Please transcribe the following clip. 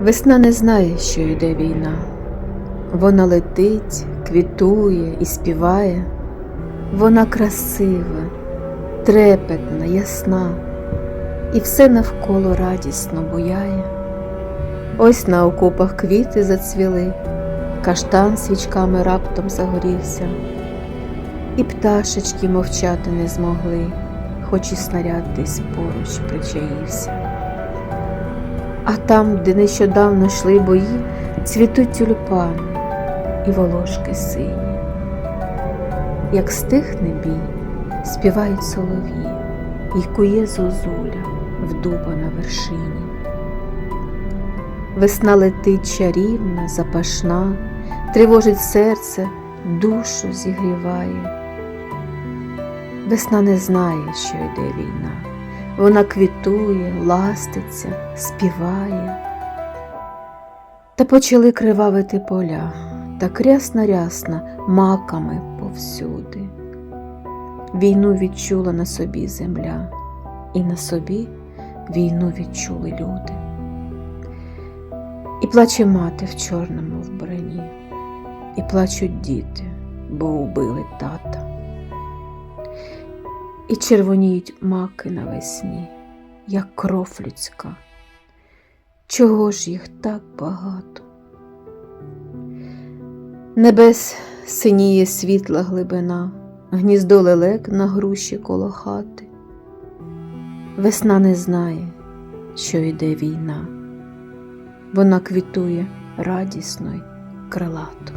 Весна не знає, що йде війна. Вона летить, квітує і співає. Вона красива, трепетна, ясна, і все навколо радісно буяє. Ось на окопах квіти зацвіли, каштан свічками раптом загорівся, і пташечки мовчати не змогли, хоч і снаряд десь поруч причаївся. А там, де нещодавно йшли бої, цвітуть тюльпани і волошки сині. Як стихне бій, співають солов'ї, і кує зозуля в дуба на вершині. Весна летить чарівна, запашна, тривожить серце, душу зігріває. Весна не знає, що йде війна. Вона квітує, ластиться, співає. Та почали кривавити поля, так рясна рясна маками повсюди. Війну відчула на собі земля, і на собі війну відчули люди. І плаче мати в чорному вбранні, і плачуть діти, бо убили тата. І червоніють маки навесні, як кров людська. Чого ж їх так багато? Небес синіє світла глибина, гніздо лелек на груші коло хати. Весна не знає, що йде війна, вона квітує радісно й крилато.